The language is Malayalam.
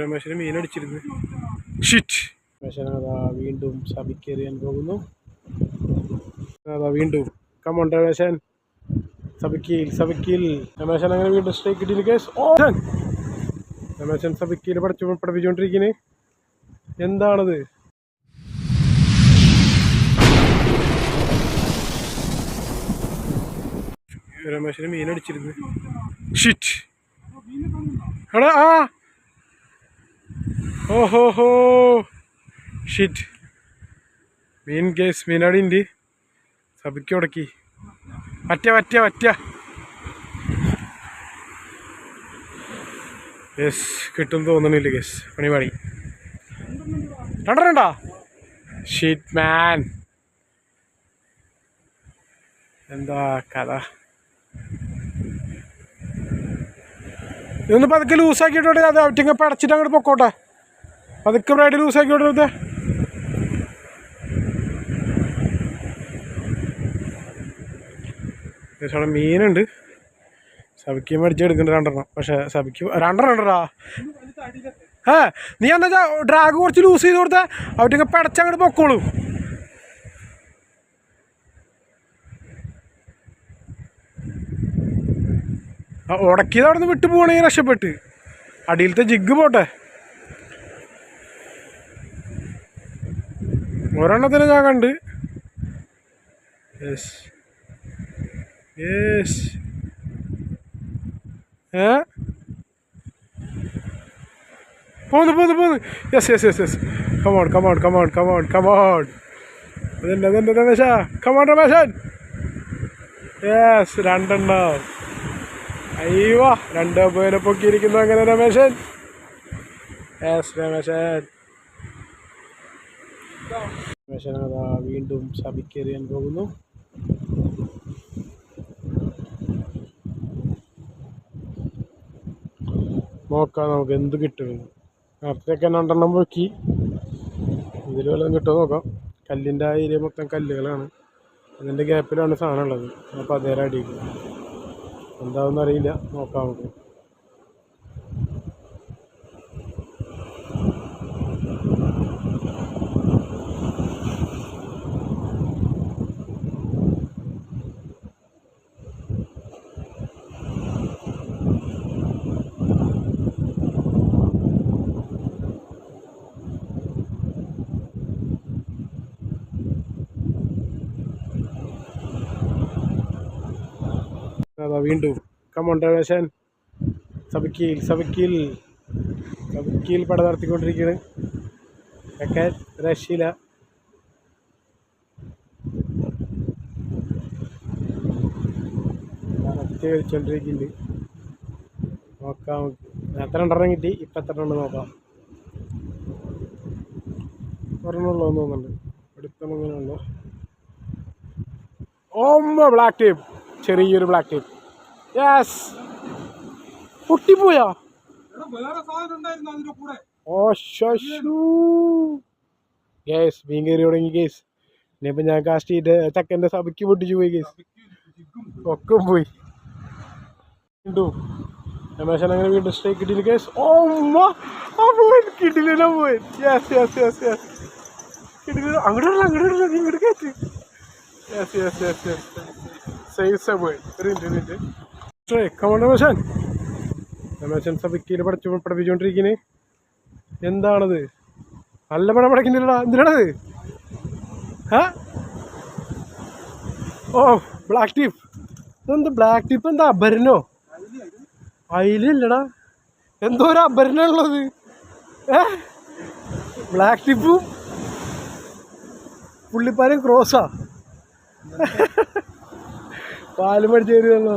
രമേശന് മീനടിച്ചിരുന്നു. ഷിറ്റ് രമേശൻ അതാ വീണ്ടും സഭിക്കേറിയാൻ പോകുന്നു. അതാ വീണ്ടും. Come on Ramesan. സബിക്കിയിൽ സബിക്കിയിൽ രമേശൻ അങ്ങനെ വീണ്ടും സ്ട്രൈക്ക് കിട്ടിയില്ല കേസ് ഓ രമേശൻ. സബിക്കിയിൽ പഠിച്ചു പഠിപ്പിച്ചുകൊണ്ടിരിക്കുന്നത് എന്താണത്? രമേശന് മീനടിച്ചിരുന്നു. ഷിറ്റ് എടാ ആ. ഓഹോ ഷിറ്റ് മീൻ കേസ് മീനടിണ്ട് സഭയ്ക്ക് ഉടക്കി പറ്റ പറ്റ പറ്റ യെസ് കിട്ടും തോന്നണില്ല കേസ് പണി പണി. രണ്ടരണ്ടാ ഷീറ്റ് മാൻ എന്താ കഥ? ഇതൊന്ന് പതുക്കെ ലൂസാക്കിയിട്ടോട്ടെ അത് അവറ്റിങ്ങ പടച്ചിട്ട് അങ്ങോട്ട് പൊക്കോട്ടെ. പതുക്കെ ബ്രൈഡ് ലൂസാക്കിയോട്ടെ അവിടെ മീനുണ്ട്. സബിക്ക് മേടിച്ചെടുക്കുന്നുണ്ട് രണ്ടെണ്ണം. പക്ഷെ സബിക്ക് രണ്ടെണ്ണം ഉണ്ടടാ. ഏ നീ എന്താ ഡ്രാഗ് കുറച്ച് ലൂസ് ചെയ്ത് കൊടുത്താൽ അവറ്റിങ്ങ പടച്ചങ്ങോട്ട് പൊക്കോളൂ. ഉടക്കിയത് അവിടെ നിന്ന് വിട്ടു പോകണമെങ്കിൽ രക്ഷപ്പെട്ട്. അടിയിലത്തെ ജിഗ് പോട്ടെ. ഒരെണ്ണത്തിന് ഞാൻ കണ്ട്. യെസ് യെസ് ഏ? പോന്ന് പോന്ന് പോന്ന്. Yes yes yes yes come on come on come on come on come on അതെന്താ അതെന്താ രമേശ കമോൺ രമേശൻ. യെസ് രണ്ടെണ്ണം. അയ്യോ രണ്ടോ പേരെ പൊക്കിയിരിക്കുന്നു അങ്ങനെ രമേശൻ. യെസ് രമേശൻ. രമേശൻ അതാ വീണ്ടും ശബിക്കേറിയാൻ പോകുന്നു. നോക്കാം നമുക്ക് എന്ത് കിട്ടുമെന്ന് നേരത്തെയൊക്കെ രണ്ടെണ്ണം പൊക്കി? ഇതിൽ വല്ലതും കിട്ടുമോ നോക്കാം. കല്ലിന്റെ ആ ഏരിയ മൊത്തം കല്ലുകളാണ്. അതിന്റെ ഗ്യാപ്പിലാണ് സാധനം ഉള്ളത്. അപ്പോൾ അതേരെ എന്താണെന്ന് അറിയില്ല നോക്കാം നമുക്ക്. അതാ വീണ്ടും. കമോൺ രമേശൻ. സബക്കീൽ സബക്കീൽ സബക്കീൽ പട നടത്തിക്കൊണ്ടിരിക്കുകയാണ് ഒക്കെ രക്ഷയില്ല. കഴിച്ചോണ്ടിരിക്കുന്നുണ്ട് നോക്കാം എത്ര എണ്ണം കിട്ടി? ഇപ്പം എത്ര എണ്ണം നോക്കാം. ഒരെണ്ണമുള്ളൂ എന്ന് തോന്നുന്നുണ്ട്. അടുത്തങ്ങനെ ഓമ്മ ബ്ലാക്ക് ടേപ്പ് ചെറിയൊരു ബ്ലാക്ക് ടേപ്പ് യെസ് പൊട്ടിപ്പോയോ? ഓ ഗേസ് മീൻ കയറി തുടങ്ങി ഗേസ് ഇനിയിപ്പോൾ ഞാൻ കാസ്റ്റ് ചെയ്ത് ചക്കന്റെ സഭയ്ക്ക് പൊട്ടിച്ചു പോയി ഗേസ് ഒക്കെ പോയി. വീണ്ടും രമേശൻ അങ്ങനെ വീണ്ടും സ്ട്രൈക്ക് കിട്ടിയില്ല ഗേസ് ആ പോയി കിട്ടില്ല പോയി യെസ് യെസ് യെസ് യെസ് കിട്ടില്ല അങ്ങോട്ട് വരില്ല അങ്ങോട്ട് വരില്ല നീ ഇങ്ങോട്ട് കയറ്റി. Yes yes yes yes save sub ഒരു minute minute come on Ramesan Ramesan സഭയ്ക്കയിൽ പഠിച്ചു എന്താണത്? നല്ല പണം പടക്കുന്നില്ലടാ എന്തിനാണത്? ഓ ബ്ലാക്ക് ടീപ്പ് ഇതെന്ത് ബ്ലാക്ക് ടീപ്പ് എന്താ അബരനോ അയിലില്ലടാ. എന്തോ ഒരു അബരനുള്ളത് ഏ? ബ്ലാക്ക് ടിപ്പും പുള്ളിപ്പാരും ക്രോസാ പാൽ മേടിച്ച് കയറിയല്ലോ